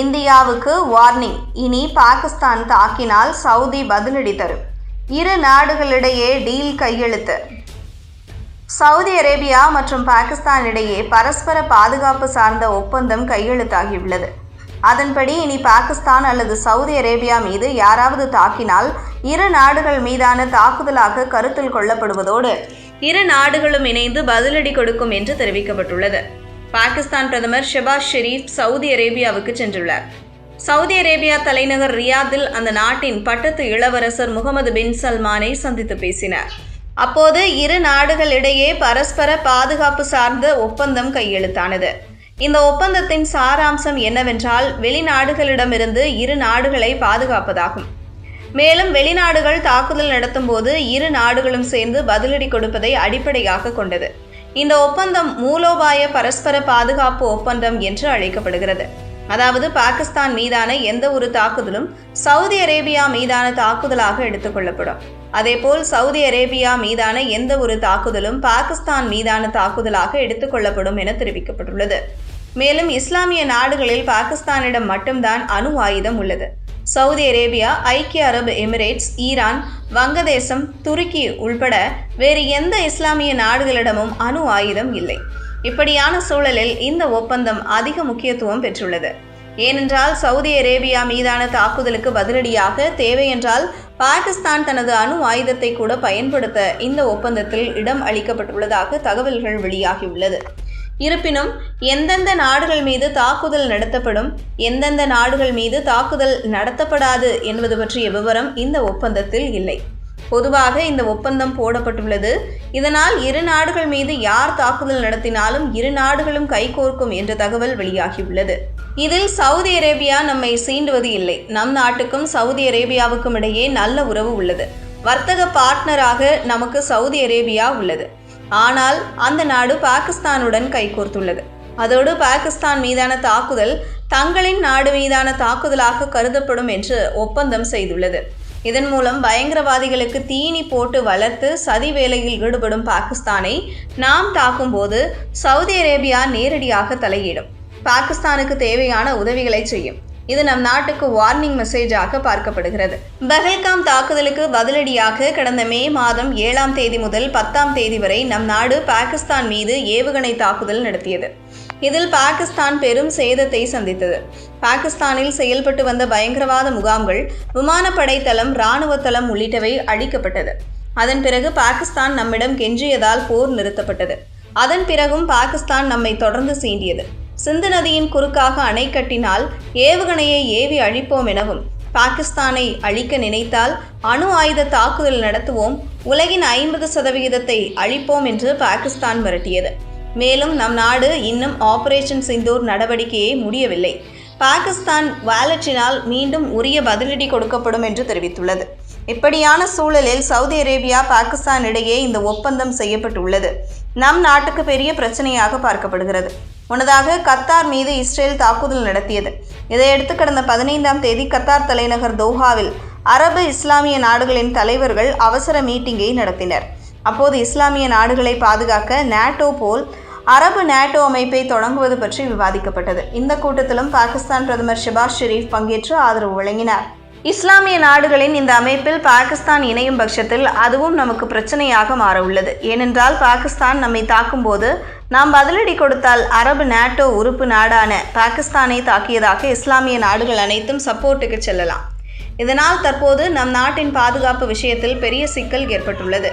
இந்தியாவுக்கு வார்னிங். இனி பாகிஸ்தான் தாக்கினால் சவுதி பதிலடி தரும் இரு நாடுகளிடையே டீல் கையெழுத்து. சவுதி அரேபியா மற்றும் பாகிஸ்தான் இடையே பரஸ்பர பாதுகாப்பு சார்ந்த ஒப்பந்தம் கையெழுத்தாகியுள்ளது. அதன்படி இனி பாகிஸ்தான் அல்லது சவுதி அரேபியா மீது யாராவது தாக்கினால் இரு நாடுகள் மீதான தாக்குதலாக கருத்தில் கொள்ளப்படுவதோடு இரு நாடுகளும் இணைந்து பதிலடி கொடுக்கும் என்று தெரிவிக்கப்பட்டுள்ளது. பாகிஸ்தான் பிரதமர் ஷெபாஸ் ஷெரீப் சவுதி அரேபியாவுக்கு சென்றுள்ளார். சவுதி அரேபியா தலைநகர் ரியாதில் அந்த நாட்டின் பட்டத்து இளவரசர் முகமது பின் சல்மானை சந்தித்து பேசினார். அப்போது இரு நாடுகளிடையே பரஸ்பர பாதுகாப்பு சார்ந்த ஒப்பந்தம் கையெழுத்தானது. இந்த ஒப்பந்தத்தின் சாராம்சம் என்னவென்றால் வெளிநாடுகளிடமிருந்து இரு நாடுகளை பாதுகாப்பதாகும். மேலும் வெளிநாடுகள் தாக்குதல் நடத்தும் போது இரு நாடுகளும் சேர்ந்து பதிலடி கொடுப்பதை அடிப்படையாக கொண்டது. இந்த ஒப்பந்தம் மூலோபாய பரஸ்பர பாதுகாப்பு ஒப்பந்தம் என்று அழைக்கப்படுகிறது. அதாவது பாகிஸ்தான் மீதான எந்த ஒரு தாக்குதலும் சவுதி அரேபியா மீதான தாக்குதலாக எடுத்துக்கொள்ளப்படும் அதேபோல் சவுதி அரேபியா மீதான எந்த ஒரு தாக்குதலும் பாகிஸ்தான் மீதான தாக்குதலாக எடுத்துக்கொள்ளப்படும் என தெரிவிக்கப்பட்டுள்ளது. மேலும் இஸ்லாமிய நாடுகளில் பாகிஸ்தானிடம் மட்டும்தான் அணு ஆயுதம் உள்ளது. சவுதி அரேபியா ஐக்கிய அரபு எமிரேட்ஸ் ஈரான் வங்கதேசம் துருக்கி உள்பட வேறு எந்த இஸ்லாமிய நாடுகளிடமும் அணு ஆயுதம் இல்லை. இப்படியான சூழலில் இந்த ஒப்பந்தம் அதிக முக்கியத்துவம் பெற்றுள்ளது. ஏனென்றால் சவுதி அரேபியா மீதான தாக்குதலுக்கு பதிலடியாக தேவையென்றால் பாகிஸ்தான் தனது அணு ஆயுதத்தை கூட பயன்படுத்த இந்த ஒப்பந்தத்தில் இடம் அளிக்கப்பட்டுள்ளதாக தகவல்கள் வெளியாகியுள்ளது. இருப்பினும் எந்தெந்த நாடுகள் மீது தாக்குதல் நடத்தப்படும் எந்தெந்த நாடுகள் மீது தாக்குதல் நடத்தப்படாது என்பது பற்றிய விவரம் இந்த ஒப்பந்தத்தில் இல்லை. பொதுவாக இந்த ஒப்பந்தம் போடப்பட்டுள்ளது. இதனால் இரு நாடுகள் மீது யார் தாக்குதல் நடத்தினாலும் இரு நாடுகளும் கைகோர்க்கும் என்ற தகவல் வெளியாகியுள்ளது. இதில் சவுதி அரேபியா நம்மை சீண்டுவது இல்லை. நம் நாட்டுக்கும் சவுதி அரேபியாவுக்கும் இடையே நல்ல உறவு உள்ளது. வர்த்தக பார்ட்னராக நமக்கு சவுதி அரேபியா உள்ளது. ஆனால் அந்த நாடு பாகிஸ்தானுடன் கைகோர்த்துள்ளது. அதோடு பாகிஸ்தான் மீதான தாக்குதல் தங்களின் நாடு மீதான தாக்குதலாக கருதப்படும் என்று ஒப்பந்தம் செய்துள்ளது. இதன் மூலம் பயங்கரவாதிகளுக்கு தீனி போட்டு வளர்த்து சதி வேலையில் ஈடுபடும் பாகிஸ்தானை நாம் தாக்கும்போது சவுதி அரேபியா நேரடியாக தலையிடும். பாகிஸ்தானுக்கு தேவையான உதவிகளை செய்யும். இது நம் நாட்டுக்கு வார்னிங் மெசேஜாக பார்க்கப்படுகிறது. பஹல்காம் தாக்குதலுக்கு பதிலடியாக கடந்த மே மாதம் ஏழாம் தேதி முதல் பத்தாம் தேதி வரை நம் நாடு பாகிஸ்தான் மீது ஏவுகணை தாக்குதல் நடத்தியது. இதில் பாகிஸ்தான் பெரும் சேதத்தை சந்தித்தது. பாகிஸ்தானில் செயல்பட்டு வந்த பயங்கரவாத முகாம்கள் விமானப்படை தளம் இராணுவ தளம் உள்ளிட்டவை அழிக்கப்பட்டது. அதன் பிறகு பாகிஸ்தான் நம்மிடம் கெஞ்சியதால் போர் நிறுத்தப்பட்டது. அதன் பிறகும் பாகிஸ்தான் நம்மை தொடர்ந்து சீண்டியது. சிந்து நதியின் குறுக்காக அணை கட்டினால் ஏவுகணையை ஏவி அழிப்போம் எனவும் பாகிஸ்தானை அழிக்க நினைத்தால் அணு ஆயுத தாக்குதல் நடத்துவோம் உலகின் ஐம்பது சதவிகிதத்தை அழிப்போம் என்று பாகிஸ்தான் மிரட்டியது. மேலும் நம் நாடு இன்னும் ஆபரேஷன் சிந்தூர் நடவடிக்கையை முடியவில்லை. பாகிஸ்தான் வாலட்டினால் மீண்டும் உரிய பதிலடி கொடுக்கப்படும் என்று தெரிவித்துள்ளது. இப்படியான சூழலில் சவுதி அரேபியா பாகிஸ்தான் இடையே இந்த ஒப்பந்தம் செய்யப்பட்டுள்ளது. நம் நாட்டுக்கு பெரிய பிரச்சனையாக பார்க்கப்படுகிறது. முன்னதாக கத்தார் மீது இஸ்ரேல் தாக்குதல் நடத்தியது. இதையடுத்து கடந்த பதினைந்தாம் தேதி கத்தார் தலைநகர் தோஹாவில் அரபு இஸ்லாமிய நாடுகளின் தலைவர்கள் அவசர மீட்டிங்கை நடத்தினர். அப்போது இஸ்லாமிய நாடுகளை பாதுகாக்க நேட்டோ போல் அரபு நேட்டோ அமைப்பை தொடங்குவது பற்றி விவாதிக்கப்பட்டது. இந்த கூட்டத்திலும் பாகிஸ்தான் பிரதமர் ஷெபாஸ் ஷெரீப் பங்கேற்று ஆதரவு வழங்கினார். இஸ்லாமிய நாடுகளின் இந்த அமைப்பில் பாகிஸ்தான் இணையும் பட்சத்தில் அதுவும் நமக்கு பிரச்சனையாக மாற உள்ளது ஏனென்றால் பாகிஸ்தான் நம்மை தாக்கும்போது நாம் பதிலடி கொடுத்தால் அரபு நேட்டோ உறுப்பு நாடான பாகிஸ்தானை தாக்கியதாக இஸ்லாமிய நாடுகள் அனைத்தும் சப்போர்ட்டுக்கு செல்லலாம். இதனால் தற்போது நம் நாட்டின் பாதுகாப்பு விஷயத்தில் பெரிய சிக்கல் ஏற்பட்டுள்ளது.